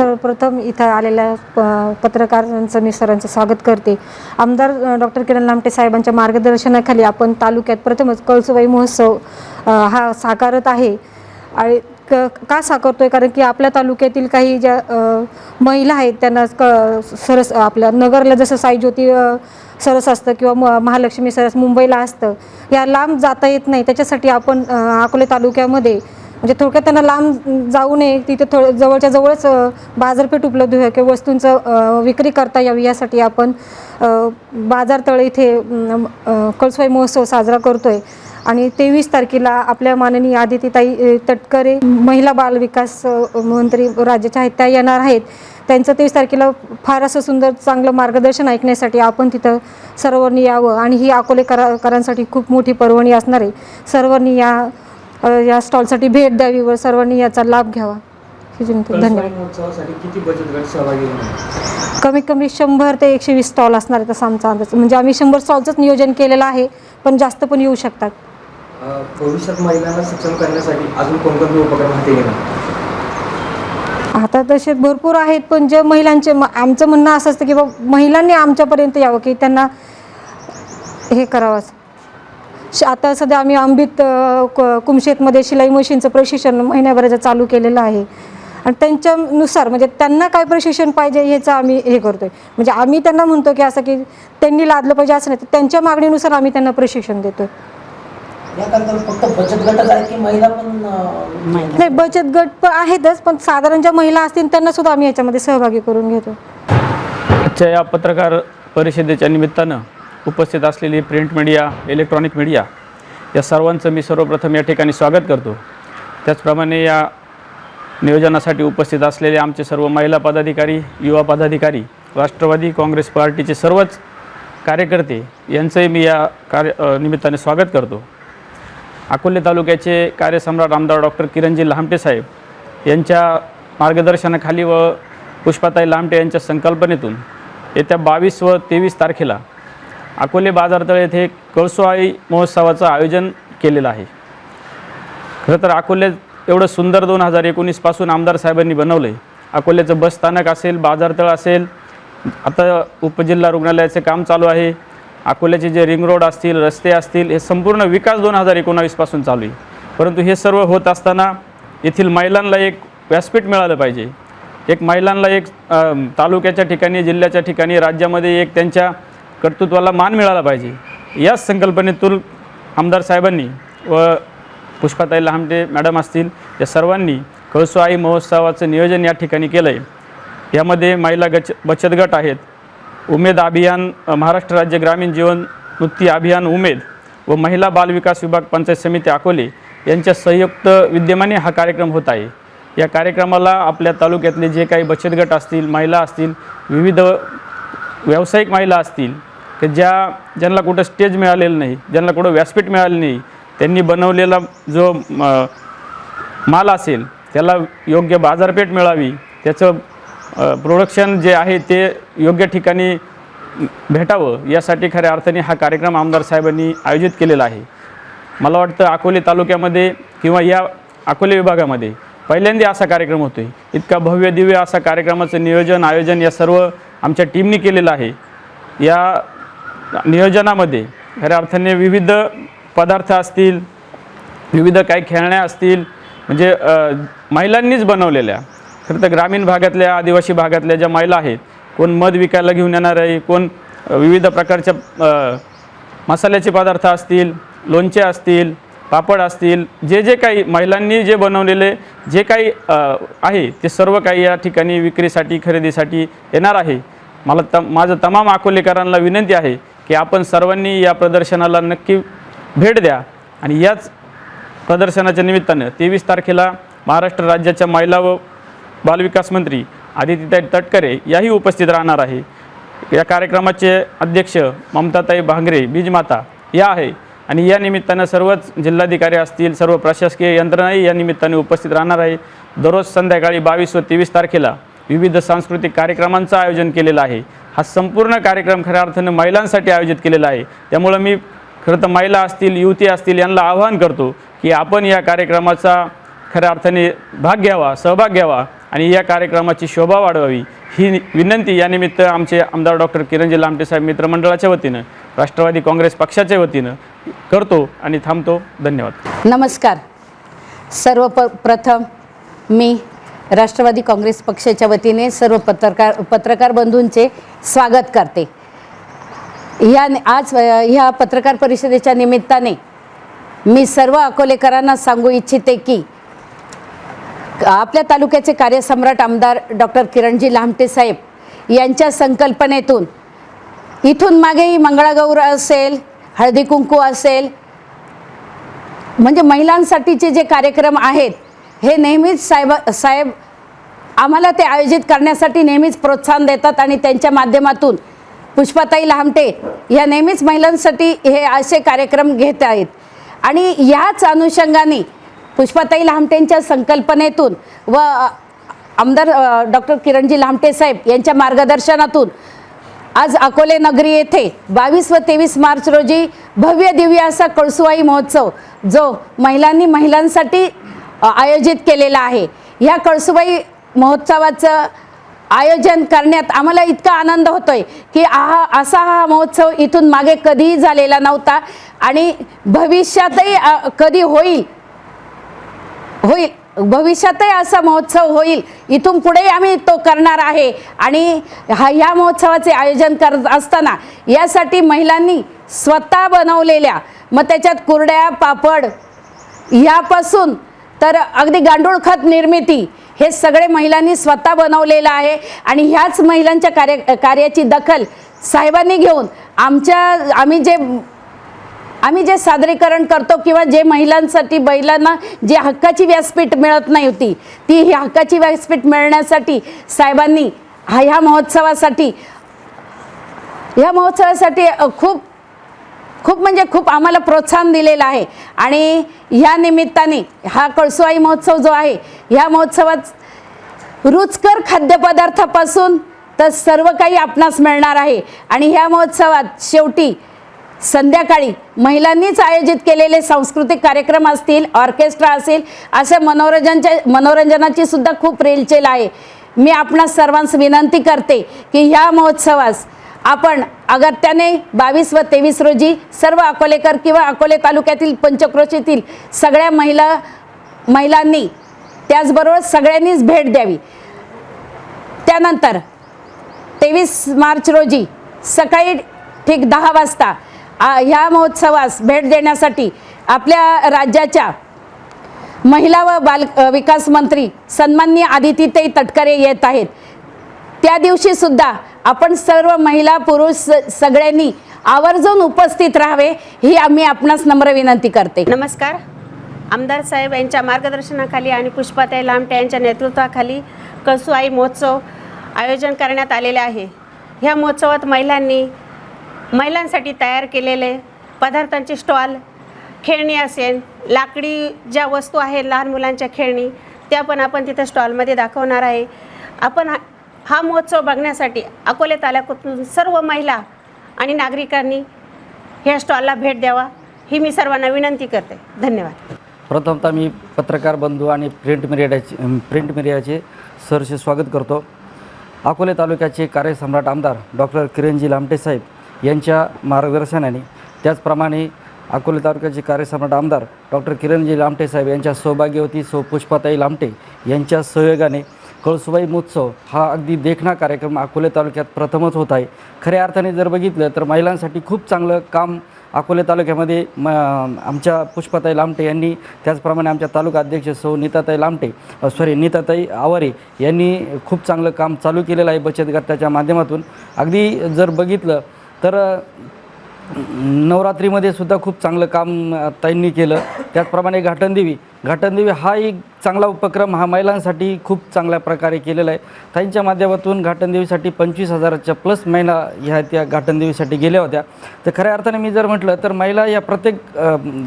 सर्वप्रथम इथं आलेल्या प- पत्रकारांचं मी सरांचं स्वागत करते. आमदार डॉक्टर किरण लामटे साहेबांच्या मार्गदर्शनाखाली आपण तालुक्यात प्रथमच कळसुबाई महोत्सव हा साकारत आहे. आणि क का साकारतोय? कारण की आपल्या तालुक्यातील काही ज्या महिला आहेत त्यांना क सरस आपल्या नगरला जसं साई ज्योती सरस असतं किंवा म महालक्ष्मी सरस मुंबईला असतं या लांब जाता येत नाही. त्याच्यासाठी आपण अकोले तालुक्यामध्ये म्हणजे थोडक्यात त्यांना लांब जाऊ नये तिथे थोडं जवळच्या जवळच बाजारपेठ उपलब्ध व्हावी किंवा वस्तूंचं विक्री करता यावी यासाठी आपण बाजारतळ इथे कळसवाई महोत्सव साजरा करतोय. आणि तेवीस तारखेला आपल्या माननीय आदितीताई तटकरे महिला बाल विकास मंत्री राज्याच्या आहेत त्या येणार आहेत. त्यांचं तेवीस तारखेला फार असं सुंदर चांगलं मार्गदर्शन ऐकण्यासाठी आपण तिथं सर्वांनी यावं. आणि ही अकोलेकरांसाठी खूप मोठी पर्वणी असणार आहे सर्वांनी या या स्टॉलसाठी भेट द्यावी व सर्वांनी याचा लाभ घ्यावा. ही विनंती धन्यवाद. कळसवाई महोत्सवासाठी किती बचत गट सहभागी होणार? कमीत कमी शंभर ते एकशे वीस स्टॉल असणार आहे तसा आमचा अंदाज. म्हणजे आम्ही शंभर स्टॉलचंच नियोजन केलेलं आहे पण जास्त पण येऊ शकतात. अं, भविष्यात महिलांना सक्षम करण्यासाठी अजून कोणकोणते उपक्रम हाती घेणार? आता तसे भरपूर आहेत पण जे महिलांचे म- आमचं म्हणणं असं असतं की बा महिलांनी आमच्यापर्यंत यावं की त्यांना हे करावं आता सध्या आम्ही आंबीत अ, क- कुमशेतमध्ये शिलाई मशीनचं प्रशिक्षण महिन्याभराचं चालू केलेलं आहे. आणि त्यांच्यानुसार म्हणजे त्यांना काय प्रशिक्षण पाहिजे ह्याचं आम्ही हे करतोय. म्हणजे आम्ही त्यांना म्हणतो की असं की त्यांनी लादलं पाहिजे असं नाही तर त्यांच्या मागणीनुसार आम्ही त्यांना प्रशिक्षण देतो याकरता फक्त बचत गटच आहे की महिला पण अं, नाही बचत गट पण आहेतच पण साधारण ज्या महिला असतील त्यांना सुद्धा आम्ही याच्यामध्ये सहभागी करून घेतो. आजच्या या पत्रकार परिषदेच्या निमित्तानं उपस्थित असलेली प्रिंट मीडिया इलेक्ट्रॉनिक मीडिया या सर्वांचं मी सर्वप्रथम या ठिकाणी स्वागत करतो. त्याचप्रमाणे या नियोजनासाठी उपस्थित असलेले आमचे सर्व महिला पदाधिकारी युवा पदाधिकारी राष्ट्रवादी काँग्रेस पार्टीचे सर्वच कार्यकर्ते यांचंही मी या कार्य निमित्ताने स्वागत करतो. अकोले तालुक्याचे कार्यसम्राट आमदार डॉक्टर किरणजी लांबटे साहेब यांच्या मार्गदर्शनाखाली व पुष्पाताई लामटे यांच्या संकल्पनेतून येत्या बावीस व तेवीस तारखेला अकोले बाजारतळ येथे कळसुआई महोत्सवाचं आयोजन केलेलं आहे. खरं तर अकोले एवढं सुंदर दोन हजार एकोणीसपासून आमदार साहेबांनी बनवलं आहे अकोल्याचं बस स्थानक असेल बाजारतळ असेल आता उपजिल्हा रुग्णालयाचे काम चालू आहे. अकोल्याचे जे रिंग रोड असतील रस्ते असतील हे संपूर्ण विकास दोन हजार एकोणावीसपासून चालू आहे. परंतु हे सर्व होत असताना येथील महिलांना एक व्यासपीठ मिळालं पाहिजे. एक महिलांना एक तालुक्याच्या ठिकाणी जिल्ह्याच्या ठिकाणी राज्यामध्ये एक त्यांच्या कर्तृत्वाला मान मिळाला पाहिजे. याच संकल्पनेतून आमदार साहेबांनी व पुष्पाताई लहामटे मॅडम असतील या सर्वांनी कळसुआई महोत्सवाचं नियोजन या ठिकाणी केलं आहे यामध्ये महिला गच बचत गट आहेत. उमेद अभियान महाराष्ट्र राज्य ग्रामीण जीवन वृत्ती अभियान उमेद व महिला बाल विकास विभाग पंचायत समिती अकोले यांच्या संयुक्त विद्यमाने हा कार्यक्रम होत आहे. या कार्यक्रमाला आपल्या तालुक्यातले जे काही बचत गट असतील महिला असतील विविध व्यावसायिक महिला असतील की ज्या ज्यांना कुठं स्टेज मिळालेलं नाही ज्यांना कुठं व्यासपीठ मिळालं नाही त्यांनी बनवलेला जो म, माल असेल त्याला योग्य बाजारपेठ मिळावी त्याचं प्रोडक्शन जे आहे ते योग्य ठिकाणी भेटावं यासाठी खऱ्या अर्थाने हा कार्यक्रम आमदार साहेबांनी आयोजित केलेला आहे. मला वाटतं अकोले तालुक्यामध्ये किंवा या अकोले विभागामध्ये पहिल्यांदा असा कार्यक्रम होतो आहे इतका भव्य दिव्य असा कार्यक्रमाचं नियोजन आयोजन या सर्व आमच्या टीमनी केलेलं आहे. या नियोजनामध्ये. खऱ्या अर्थाने विविध पदार्थ असतील विविध काही खेळण्या असतील म्हणजे महिलांनीच बनवलेल्या. खरं तर ग्रामीण भागातल्या आदिवासी भागातल्या ज्या महिला आहेत कोण मध विकायला घेऊन येणार आहे कोण विविध प्रकारच्या मसाल्याचे पदार्थ असतील लोणचे असतील पापड असतील जे जे काही महिलांनी जे बनवलेले जे काही आहे ते सर्व काही या ठिकाणी विक्रीसाठी खरेदीसाठी येणार आहे. मला त माझं तमाम अकोलेकरांना विनंती आहे की आपण सर्वांनी या प्रदर्शनाला नक्की भेट द्या. आणि याच प्रदर्शनाच्या निमित्तानं तेवीस तारखेला महाराष्ट्र राज्याच्या महिला व बालविकास मंत्री आदित्यताई तटकरे याही उपस्थित राहणार आहे. या कार्यक्रमाचे अध्यक्ष ममताताई भांगरे बीजमाता या आहे. आणि या निमित्तानं सर्वच जिल्हाधिकारी असतील सर्व प्रशासकीय यंत्रणाही या निमित्ताने उपस्थित राहणार आहे. दररोज संध्याकाळी बावीस व तेवीस तारखेला विविध सांस्कृतिक कार्यक्रमांचं आयोजन केलेलं आहे. हा संपूर्ण कार्यक्रम खऱ्या अर्थानं महिलांसाठी आयोजित केलेला आहे. त्यामुळं मी खरं तर महिला असतील युवती असतील यांना आवाहन करतो की आपण या कार्यक्रमाचा खऱ्या अर्थाने भाग घ्यावा सहभाग घ्यावा आणि या कार्यक्रमाची शोभा वाढवावी. ही विनंती यानिमित्त आमचे आमदार डॉक्टर किरणजी लामटे साहेब मित्रमंडळाच्या वतीनं राष्ट्रवादी काँग्रेस पक्षाच्या वतीनं करतो आणि थांबतो. धन्यवाद. नमस्कार. सर्व प प्रथम मी राष्ट्रवादी काँग्रेस पक्षाच्या वतीने सर्व पत्रकार पत्रकार बंधूंचे स्वागत करते. ह्या आज ह्या पत्रकार परिषदेच्या निमित्ताने मी सर्व अकोलेकरांना सांगू इच्छिते की आपल्या तालुक्याचे कार्यसम्राट आमदार डॉक्टर किरणजी लामटे साहेब यांच्या संकल्पनेतून इथून मागेही मंगळागौर असेल हळदी कुंकू असेल म्हणजे महिलांसाठीचे जे कार्यक्रम आहेत हे नेहमीच साहेब साहेब आम्हाला ते आयोजित करण्यासाठी नेहमीच प्रोत्साहन देतात आणि त्यांच्या माध्यमातून पुष्पाताई लहामटे या नेहमीच महिलांसाठी हे असे कार्यक्रम घेत आहेत. आणि याच अनुषंगाने पुष्पाताई लहामटेंच्या संकल्पनेतून व आमदार डॉक्टर किरणजी लामटे साहेब यांच्या मार्गदर्शनातून आज अकोले नगरी येथे बावीस व तेवीस मार्च रोजी भव्य दिव्य असा कळसुवाई महोत्सव जो महिलांनी महिलांसाठी आयोजित केलेला आहे. ह्या कळसुबाई महोत्सवाचं आयोजन करण्यात आम्हाला इतका आनंद होतोय की हा असा हा महोत्सव इथून मागे कधीही झालेला नव्हता आणि भविष्यातही कधी होईल होईल भविष्यातही असा महोत्सव होईल इथून पुढे आम्ही तो करणार आहे. आणि हा ह्या महोत्सवाचे आयोजन करत असताना यासाठी महिलांनी स्वतः बनवलेल्या मग त्याच्यात कुरड्या पापड ह्यापासून तर अगदी गांडूळ खत निर्मिती हे सगळे महिलांनी स्वतः बनवलेलं आहे. आणि ह्याच महिलांच्या कार्य कार्याची दखल साहेबांनी घेऊन आमच्या आम्ही जे आम्ही जे सादरीकरण करतो किंवा जे महिलांसाठी बैलांना जे हक्काची व्यासपीठ मिळत नाही होती ती ही हक्काची व्यासपीठ मिळण्यासाठी साहेबांनी हा ह्या महोत्सवासाठी ह्या महोत्सवासाठी खूप खूप म्हणजे खूप आम्हाला प्रोत्साहन दिलेलं आहे. आणि ह्या निमित्ताने हा कळसुआई महोत्सव जो आहे ह्या महोत्सवात रुचकर खाद्यपदार्थापासून तर सर्व काही आपणास मिळणार आहे. आणि ह्या महोत्सवात शेवटी संध्याकाळी महिलांनीच आयोजित केलेले सांस्कृतिक कार्यक्रम असतील ऑर्केस्ट्रा असेल अशा मनोरंजनच्या मनोरंजनाची सुद्धा खूप रेलचेल आहे. मी आपणास सर्वांस विनंती करते की ह्या महोत्सवास आपण अगत्याने बावीस व तेवीस रोजी सर्व अकोलेकर किंवा अकोले तालुक्यातील पंचक्रोशीतील सगळ्या महिला महिलांनी त्याचबरोबर सगळ्यांनीच भेट द्यावी. त्यानंतर तेवीस मार्च रोजी सकाळी ठीक दहा वाजता ह्या महोत्सवास भेट देण्यासाठी आपल्या राज्याच्या महिला व बाल विकास मंत्री सन्माननीय आदितीताई तटकरे येत आहेत. त्या दिवशी सुद्धा आपण सर्व महिला पुरुष स- सगळ्यांनी आवर्जून उपस्थित राहावे ही आम्ही आपणास नम्र विनंती करते. नमस्कार. आमदार साहेब यांच्या मार्गदर्शनाखाली आणि पुष्पाताई लामटे यांच्या नेतृत्वाखाली कसुआई महोत्सव आयोजन करण्यात आलेले आहे. ह्या महोत्सवात महिलांनी महिलांसाठी तयार केलेले पदार्थांचे स्टॉल खेळणी असेल लाकडी ज्या वस्तू आहेत लहान मुलांच्या खेळणी त्या पण आपण तिथं स्टॉलमध्ये दाखवणार आहे. आपण हा महोत्सव बघण्यासाठी अकोले तालुक्यातून सर्व महिला आणि नागरिकांनी ह्या स्टॉलला भेट द्यावा ही मी सर्वांना विनंती करते. धन्यवाद. प्रथमतः मी पत्रकार बंधू आणि प्रिंट मीडियाचे प्रिंट मीडियाचे सरचे स्वागत करतो. अकोले तालुक्याचे कार्यसम्राट आमदार डॉक्टर किरणजी लामटे साहेब यांच्या मार्गदर्शनाने त्याचप्रमाणे अकोले तालुक्याचे कार्यसम्राट आमदार डॉक्टर किरणजी लामटे साहेब यांच्या सौभाग्यवती सौ पुष्पाताई लामटे यांच्या सहयोगाने कळसुबाई महोत्सव हा अगदी देखणा कार्यक्रम अकोले तालुक्यात प्रथमच होत आहे. खऱ्या अर्थाने जर बघितलं तर महिलांसाठी खूप चांगलं काम अकोले तालुक्यामध्ये म आमच्या पुष्पाताई लामटे यांनी त्याचप्रमाणे आमच्या तालुका अध्यक्ष सौ नीताताई लामटे सॉरी नीताताई आवारे यांनी खूप चांगलं काम चालू केलेलं आहे बचत गटाच्या माध्यमातून. अगदी जर बघितलं तर नवरात्रीमध्ये सुद्धा खूप चांगलं काम ताईंनी केलं. त्याचप्रमाणे घाटनदेवी. घाटनदेवी हा एक चांगला उपक्रम हा महिलांसाठी खूप चांगल्या प्रकारे केलेला आहे. ताईंच्या माध्यमातून घाटनदेवीसाठी पंचवीस हजाराच्या प्लस महिला ह्या त्या घाटनदेवीसाठी गेल्या होत्या. तर खऱ्या अर्थाने मी जर म्हटलं तर महिला या प्रत्येक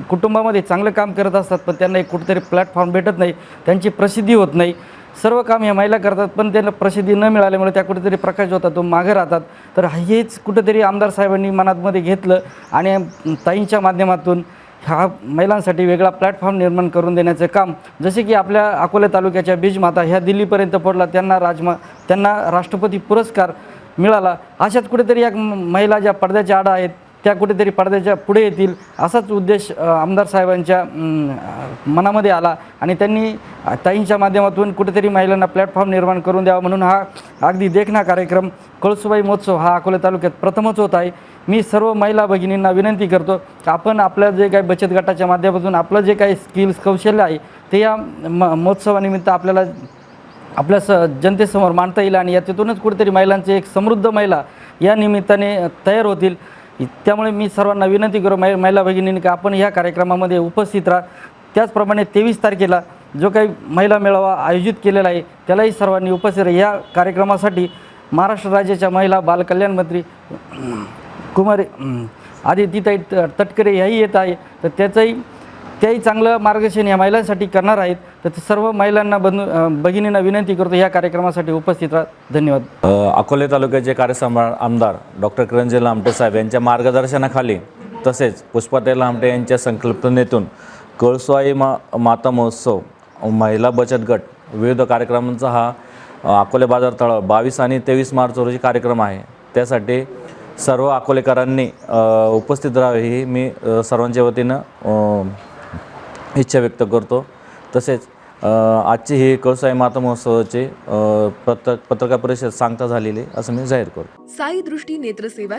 कुटुंबामध्ये चांगलं काम करत असतात पण त्यांना एक कुठेतरी प्लॅटफॉर्म भेटत नाही त्यांची प्रसिद्धी होत नाही. सर्व काम ह्या महिला करतात पण त्यांना प्रसिद्धी न मिळाल्यामुळे त्या कुठेतरी प्रकाश होतात तो मागे राहतात. तर हेच कुठेतरी आमदार साहेबांनी मनातमध्ये घेतलं आणि ताईंच्या माध्यमातून हा महिलांसाठी वेगळा प्लॅटफॉर्म निर्माण करून देण्याचं काम जसे की आपल्या अकोला तालुक्याच्या बीजमाता ह्या दिल्लीपर्यंत पडला त्यांना राजमा त्यांना राष्ट्रपती पुरस्कार मिळाला. अशाच कुठेतरी या महिला ज्या पडद्याच्या आडा आहेत त्या कुठेतरी पडद्याच्या पुढे येतील असाच उद्देश आमदार साहेबांच्या मनामध्ये आला. आणि त्यांनी ताईंच्या माध्यमातून कुठेतरी महिलांना प्लॅटफॉर्म निर्माण करून द्यावा म्हणून हा अगदी देखणा कार्यक्रम कळसुबाई महोत्सव हा अकोला तालुक्यात प्रथमच होत आहे. मी सर्व महिला भगिनींना विनंती करतो आपण आपल्या जे काही बचत गटाच्या माध्यमातून आपलं जे काही स्किल्स कौशल्य आहे ते या म महोत्सवानिमित्त आपल्याला आपल्या स जनतेसमोर मांडता येईल आणि याच्यातूनच कुठेतरी महिलांचे एक समृद्ध महिला या निमित्ताने तयार होतील. त्यामुळे मी सर्वांना विनंती करू मै महिला भगिनींनी की आपण ह्या कार्यक्रमामध्ये उपस्थित राहा. त्याचप्रमाणे तेवीस तारखेला जो काही महिला मेळावा आयोजित केलेला आहे त्यालाही सर्वांनी उपस्थित राहा. या कार्यक्रमासाठी महाराष्ट्र राज्याच्या महिला बालकल्याण मंत्री कुमारी आदितीताई त- तटकरे ह्याही येत आहे. तर त्याचंही त्याही चांगलं मार्गदर्शन या महिलांसाठी करणार आहेत. तर ते सर्व महिलांना बन भगिनींना विनंती करतो या कार्यक्रमासाठी उपस्थित राहा. धन्यवाद. अकोले तालुक्याचे कार्यसम्राट आमदार डॉक्टर किरणजी लामटे साहेब यांच्या मार्गदर्शनाखाली तसेच पुष्पाताई लामटे यांच्या संकल्पनेतून कळसुआई मा माता महोत्सव महिला बचत गट विविध कार्यक्रमांचा हा अकोले बाजार तळ बावीस आणि तेवीस मार्च रोजी कार्यक्रम आहे. त्यासाठी सर्व अकोलेकरांनी उपस्थित राहावे ही मी सर्वांच्या वतीनं इच्छा व्यक्त करतो. तसेच आजची ही कळसाई माता महोत्सवाचे पत्र पत्रकार परिषद सांगता झालेली असं मी जाहीर करतो. साई दृष्टी नेत्रसेवा